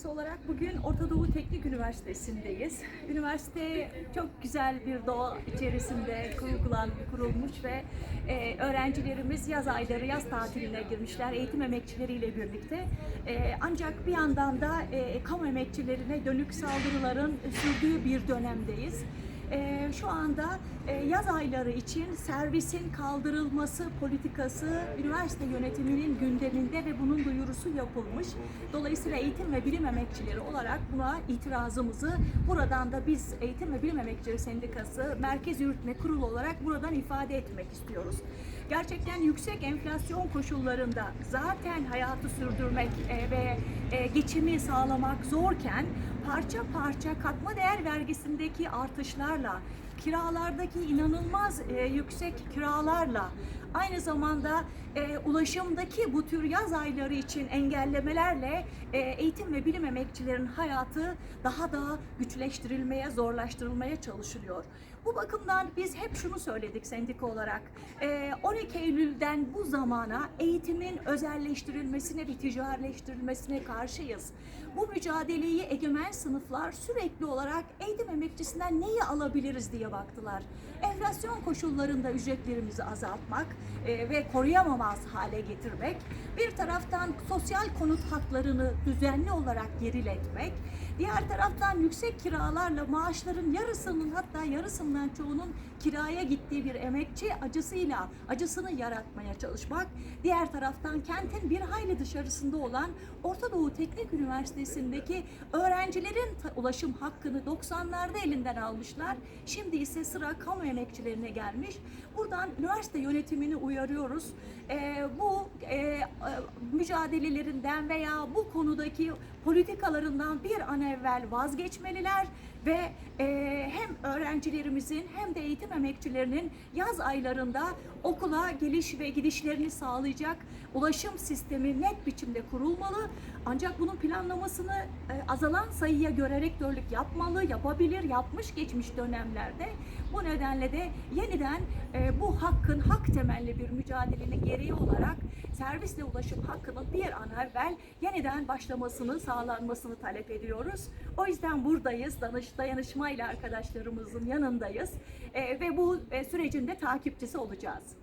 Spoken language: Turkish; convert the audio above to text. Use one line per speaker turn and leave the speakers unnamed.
Odası olarak bugün Orta Doğu Teknik Üniversitesi'ndeyiz. Üniversite çok güzel bir doğa içerisinde kurgulan, kurulmuş ve e, öğrencilerimiz yaz ayları, yaz tatiline girmişler eğitim emekçileriyle birlikte. E, ancak bir yandan da e, kamu emekçilerine dönük saldırıların sürdüğü bir dönemdeyiz. Ee, şu anda e, yaz ayları için servisin kaldırılması politikası üniversite yönetiminin gündeminde ve bunun duyurusu yapılmış. Dolayısıyla eğitim ve bilim emekçileri olarak buna itirazımızı buradan da biz Eğitim ve Bilim Emekçileri Sendikası Merkez Yürütme Kurulu olarak buradan ifade etmek istiyoruz. Gerçekten yüksek enflasyon koşullarında zaten hayatı sürdürmek e, ve e, geçimi sağlamak zorken parça parça katma değer vergisindeki artışlarla, kiralardaki inanılmaz e, yüksek kiralarla, aynı zamanda e, ulaşımdaki bu tür yaz ayları için engellemelerle e, eğitim ve bilim emekçilerin hayatı daha da güçleştirilmeye, zorlaştırılmaya çalışılıyor. Bu bakımdan biz hep şunu söyledik sendika olarak. E, 12 Eylül'den bu zamana eğitimin özelleştirilmesine ve ticaretleştirilmesine karşıyız. Bu mücadeleyi egemen sınıflar sürekli olarak eğitim emekçisinden neyi alabiliriz diye baktılar. Enflasyon koşullarında ücretlerimizi azaltmak e, ve koruyamamaz hale getirmek, bir taraftan sosyal konut haklarını düzenli olarak geriletmek, diğer taraftan yüksek kiralarla maaşların yarısının hatta yarısından çoğunun kiraya gittiği bir emekçi acısıyla acısını yaratmaya çalışmak, diğer taraftan kentin bir hayli dışarısında olan Orta Doğu Teknik Üniversitesi'ndeki öğrencilerin ulaşım hakkını 90'larda elinden almışlar. Şimdi ise sıra kamu emekçilerine gelmiş. Buradan üniversite yönetimini uyarıyoruz. Ee, bu e, e, mücadelelerinden veya bu konudaki politikalarından bir an evvel vazgeçmeliler ve e, hem öğrencilerimizin hem de eğitim emekçilerinin yaz aylarında okula geliş ve gidişlerini sağlayacak ulaşım sistemi net biçimde kurulmalı. Ancak bunun planlamasını e, azalan sayıya göre rektörlük yapmalı, yapabilir, yapmış geçmiş dönemlerde. Bu nedenle de yeniden e, bu hakkın hak temelli bir mücadelenin gereği olarak servisle ulaşım hakkının bir an evvel yeniden başlamasını, sağlanmasını talep ediyoruz. O yüzden buradayız, danış, arkadaş dayanışmayla arkadaşlarımızın yanındayız e, ve bu e, sürecin de takipçisi olacağız.